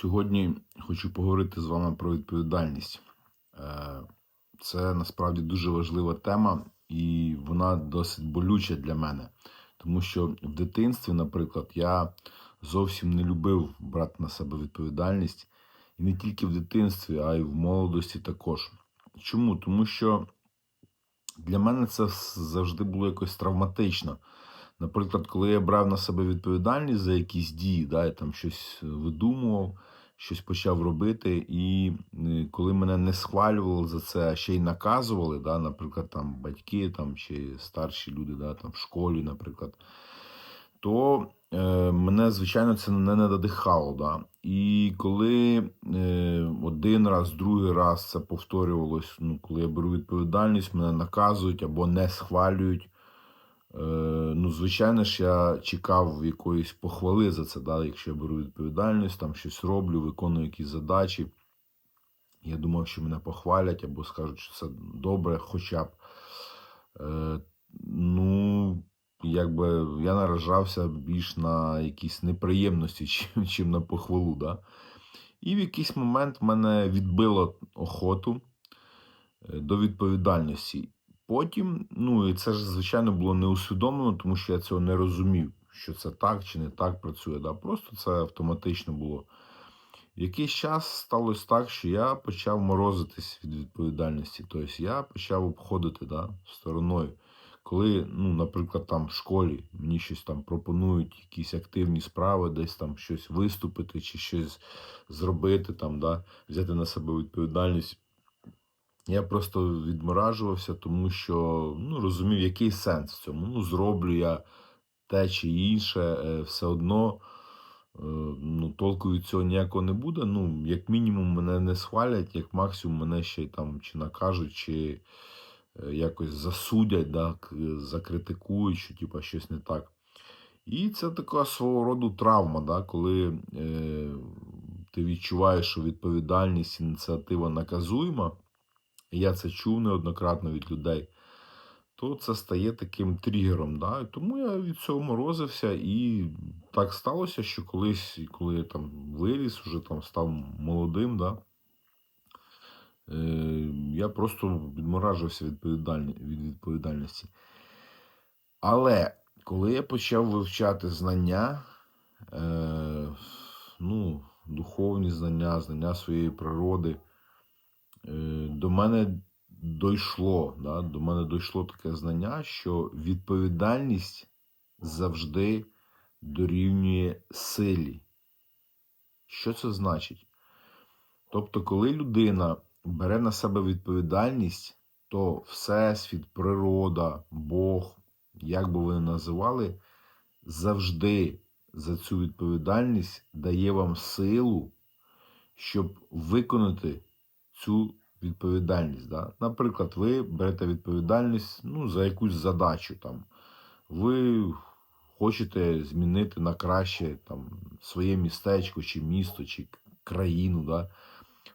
Сьогодні хочу поговорити з вами про відповідальність. Е, Це насправді дуже важлива тема, і вона досить болюча для мене. Тому що в дитинстві, наприклад, я зовсім не любив брати на себе відповідальність. І не тільки в дитинстві, а й в молодості також. Чому? Тому що для мене це завжди було якось травматично. Наприклад, коли я брав на себе відповідальність за якісь дії, да, я там щось видумував, щось почав робити, і е, коли мене не схвалювали за це, а ще й наказували, да, наприклад, там батьки там, чи старші люди, да, там, в школі, наприклад, то е, мене, звичайно, це не надихало. Да. І коли е, один раз, другий раз це повторювалось, ну, коли я беру відповідальність, мене наказують або не схвалюють. Е, ну, звичайно ж, я чекав якоїсь похвали за це, да, якщо я беру відповідальність, там щось роблю, виконую якісь задачі. Я думав, що мене похвалять або скажуть, що це добре, хоча б. Е, ну, якби я наражався більш на якісь неприємності, чим, на похвалу. Да? І в якийсь момент мене відбило охоту е, до відповідальності. Потім, ну і це ж, звичайно, було не усвідомлено, тому що я цього не розумів, що це так чи не так працює. Да? Просто це автоматично було. Якийсь час сталося так, що я почав морозитись від відповідальності. Тобто я почав обходити да, стороною. Коли, ну, наприклад, там в школі мені щось там пропонують, якісь активні справи, десь там щось виступити чи щось зробити, там, да, взяти на себе відповідальність. Я просто відморажувався, тому що ну, розумів, який сенс в цьому. Ну, зроблю я те чи інше, е, все одно е, ну, толку від цього ніякого не буде. Ну, як мінімум, мене не схвалять, як максимум мене ще там чи накажуть, чи е, якось засудять, да, закритикують, що типа щось не так. І це така свого роду травма, да, коли е, ти відчуваєш, що відповідальність, ініціатива наказуєма я це чув неоднократно від людей, то це стає таким тригером. Да? Тому я від цього морозився, і так сталося, що колись, коли я там виріс, вже там став молодим, да? е, я просто відповідальні, від відповідальності. Але коли я почав вивчати знання, е, ну, духовні знання, знання своєї природи, до мене дійшло, да, до мене дійшло таке знання, що відповідальність завжди дорівнює силі. Що це значить? Тобто, коли людина бере на себе відповідальність, то Всесвіт, природа, Бог, як би ви не називали, завжди за цю відповідальність дає вам силу, щоб виконати цю відповідальність. Да? Наприклад, ви берете відповідальність ну, за якусь задачу. Там. Ви хочете змінити на краще там, своє містечко, чи місто, чи країну. Да?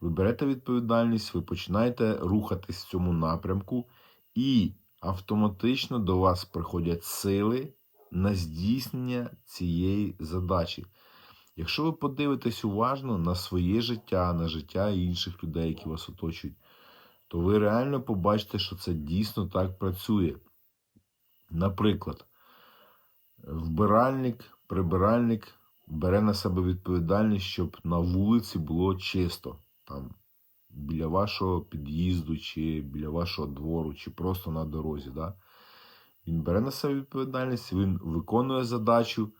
Ви берете відповідальність, ви починаєте рухатись в цьому напрямку, і автоматично до вас приходять сили на здійснення цієї задачі. Якщо ви подивитесь уважно на своє життя, на життя інших людей, які вас оточують, то ви реально побачите, що це дійсно так працює. Наприклад, вбиральник, прибиральник бере на себе відповідальність, щоб на вулиці було чисто. Там, біля вашого під'їзду, чи біля вашого двору, чи просто на дорозі. Да? Він бере на себе відповідальність, він виконує задачу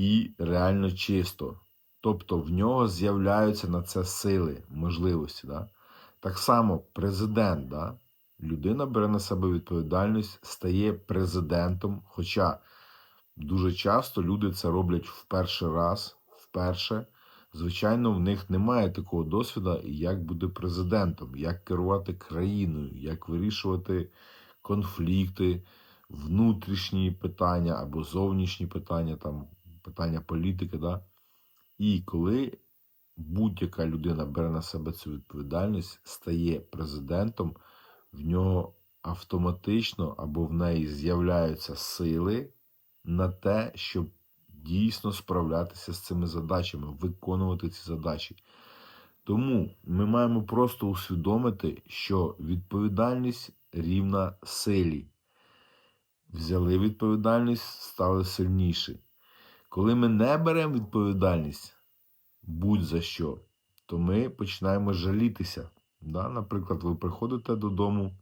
і реально чисто. Тобто в нього з'являються на це сили, можливості. Да? Так само президент, да? людина бере на себе відповідальність, стає президентом. Хоча дуже часто люди це роблять в перший раз, вперше. Звичайно, в них немає такого досвіду, як бути президентом, як керувати країною, як вирішувати конфлікти, внутрішні питання або зовнішні питання, там питання політики. Да? І коли будь-яка людина бере на себе цю відповідальність, стає президентом, в нього автоматично або в неї з'являються сили на те, щоб дійсно справлятися з цими задачами, виконувати ці задачі. Тому ми маємо просто усвідомити, що відповідальність рівна силі. Взяли відповідальність, стали сильніші. Коли ми не беремо відповідальність будь-за що, то ми починаємо жалітися. Да? Наприклад, ви приходите додому,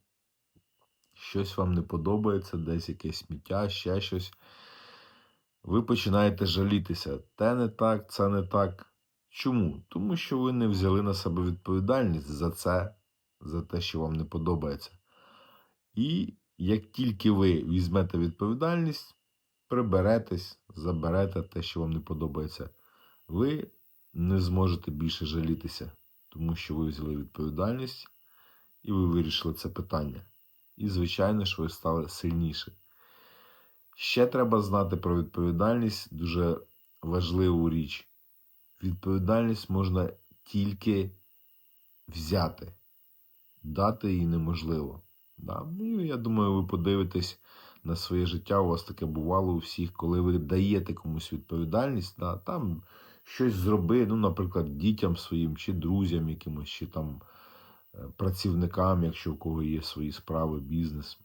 щось вам не подобається, десь якесь сміття, ще щось. Ви починаєте жалітися. Те не так, це не так. Чому? Тому що ви не взяли на себе відповідальність за це, за те, що вам не подобається. І як тільки ви візьмете відповідальність, приберетесь, заберете те, що вам не подобається, ви не зможете більше жалітися, тому що ви взяли відповідальність і ви вирішили це питання. І, звичайно ж, ви стали сильніше. Ще треба знати про відповідальність дуже важливу річ. Відповідальність можна тільки взяти, дати її неможливо. Да? І я думаю, ви подивитесь на своє життя. У вас таке бувало у всіх, коли ви даєте комусь відповідальність, да? там щось зроби, ну, наприклад, дітям своїм, чи друзям якимось, чи там е, працівникам, якщо у кого є свої справи, бізнес.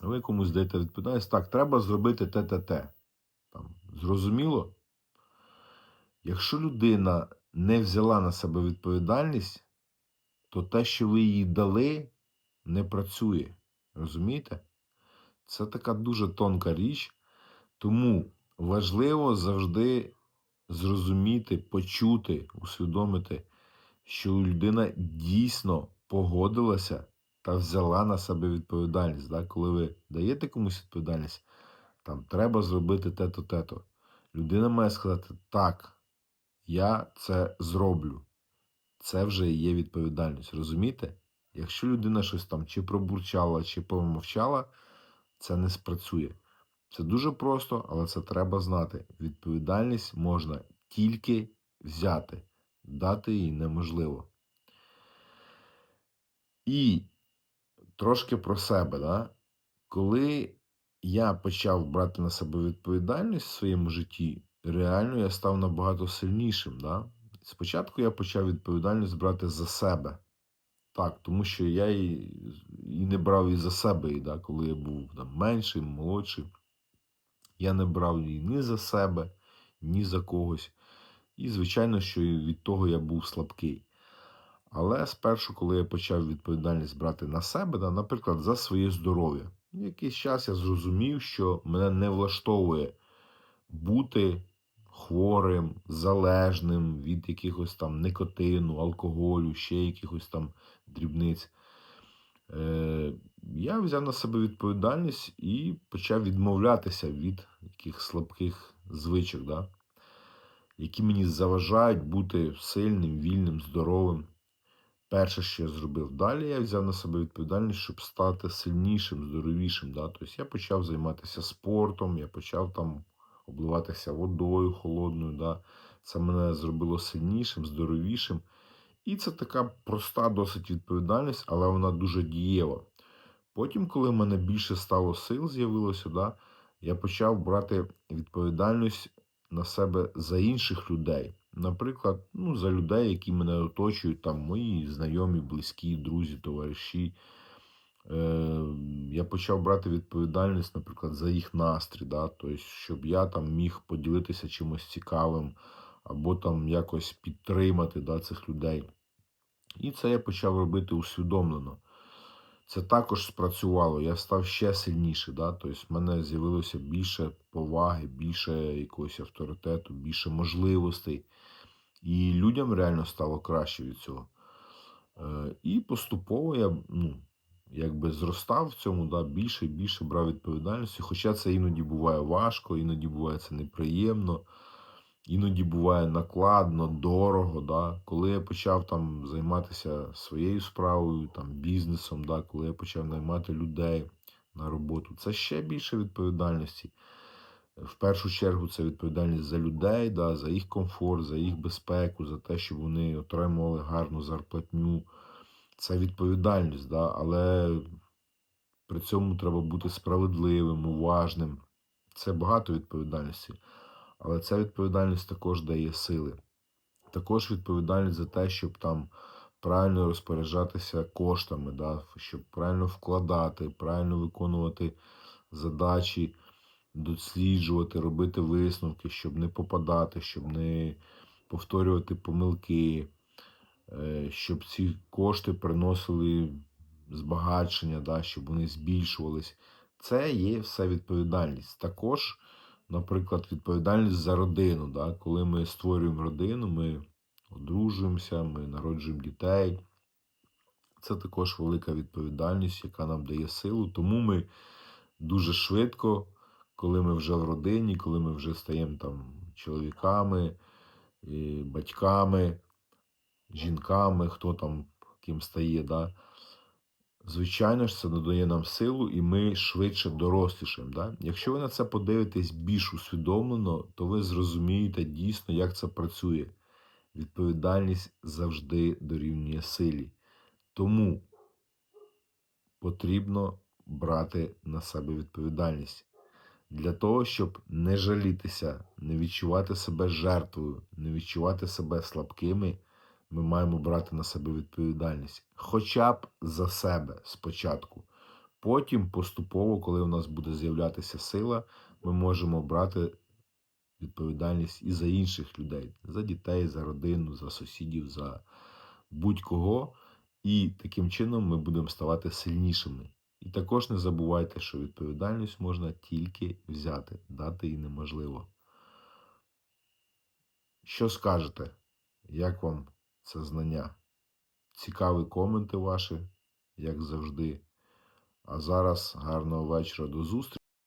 Ви комусь даєте відповідальність, так, треба зробити те, те, те. Там, зрозуміло? Якщо людина не взяла на себе відповідальність, то те, що ви їй дали, не працює. Розумієте? Це така дуже тонка річ. Тому важливо завжди зрозуміти, почути, усвідомити, що людина дійсно погодилася та взяла на себе відповідальність. Да? Коли ви даєте комусь відповідальність, там треба зробити те-то, те-то. Людина має сказати, так, я це зроблю. Це вже є відповідальність. Розумієте? Якщо людина щось там чи пробурчала, чи помовчала, це не спрацює. Це дуже просто, але це треба знати. Відповідальність можна тільки взяти, дати її неможливо. І трошки про себе. Да? Коли я почав брати на себе відповідальність в своєму житті, реально я став набагато сильнішим. Да? Спочатку я почав відповідальність брати за себе. Так, тому що я і, і не брав і за себе, і, да, коли я був там, менший, молодший. Я не брав її ні за себе, ні за когось. І, звичайно, що від того я був слабкий. Але спершу, коли я почав відповідальність брати на себе, да, наприклад, за своє здоров'я, якийсь час я зрозумів, що мене не влаштовує бути хворим, залежним від якихось там никотину, алкоголю, ще якихось там дрібниць. Е, я взяв на себе відповідальність і почав відмовлятися від яких слабких звичок, да? які мені заважають бути сильним, вільним, здоровим. Перше, що я зробив. Далі я взяв на себе відповідальність, щоб стати сильнішим, здоровішим. Да? Тобто я почав займатися спортом, я почав там обливатися водою холодною. Да? Це мене зробило сильнішим, здоровішим. І це така проста досить відповідальність, але вона дуже дієва. Потім, коли в мене більше стало сил, з'явилося, да, я почав брати відповідальність на себе за інших людей. Наприклад, ну, за людей, які мене оточують, там мої знайомі, близькі, друзі, товариші. Е, Я почав брати відповідальність, наприклад, за їх настрій, да? тобто, щоб я там міг поділитися чимось цікавим, або там якось підтримати да, цих людей. І це я почав робити усвідомлено. Це також спрацювало. Я став ще сильніше. Да? Тобто в мене з'явилося більше поваги, більше якогось авторитету, більше можливостей. І людям реально стало краще від цього. Е, І поступово я ну, якби зростав в цьому, да, більше і більше брав відповідальності. Хоча це іноді буває важко, іноді буває це неприємно, іноді буває накладно, дорого. Да. Коли я почав там займатися своєю справою, там, бізнесом, да, коли я почав наймати людей на роботу, це ще більше відповідальності. В першу чергу це відповідальність за людей, да, за їх комфорт, за їх безпеку, за те, щоб вони отримували гарну зарплатню. Це відповідальність, да, але при цьому треба бути справедливим, уважним. Це багато відповідальності. Але ця відповідальність також дає сили. Також відповідальність за те, щоб там правильно розпоряджатися коштами, да, щоб правильно вкладати, правильно виконувати задачі, досліджувати, робити висновки, щоб не попадати, щоб не повторювати помилки, щоб ці кошти приносили збагачення, да, щоб вони збільшувались. Це є все відповідальність. Також, наприклад, відповідальність за родину. Да, коли ми створюємо родину, ми одружуємося, ми народжуємо дітей. Це також велика відповідальність, яка нам дає силу. Тому ми дуже швидко, коли ми вже в родині, коли ми вже стаємо там чоловіками, і батьками, жінками, хто там ким стає, да, звичайно ж, це надає нам силу, і ми швидше дорослішаємо. Да? Якщо ви на це подивитесь більш усвідомлено, то ви зрозумієте дійсно, як це працює. Відповідальність завжди дорівнює силі. Тому потрібно брати на себе відповідальність для того, щоб не жалітися, не відчувати себе жертвою, не відчувати себе слабкими. Ми маємо брати на себе відповідальність хоча б за себе спочатку. Потім, поступово, коли у нас буде з'являтися сила, ми можемо брати відповідальність і за інших людей, за дітей, за родину, за сусідів, за будь-кого. І таким чином ми будемо ставати сильнішими. І також не забувайте, що відповідальність можна тільки взяти, дати її неможливо. Що скажете? Як вам це знання? Цікаві коменти ваші, як завжди. А зараз гарного вечора до зустрічі.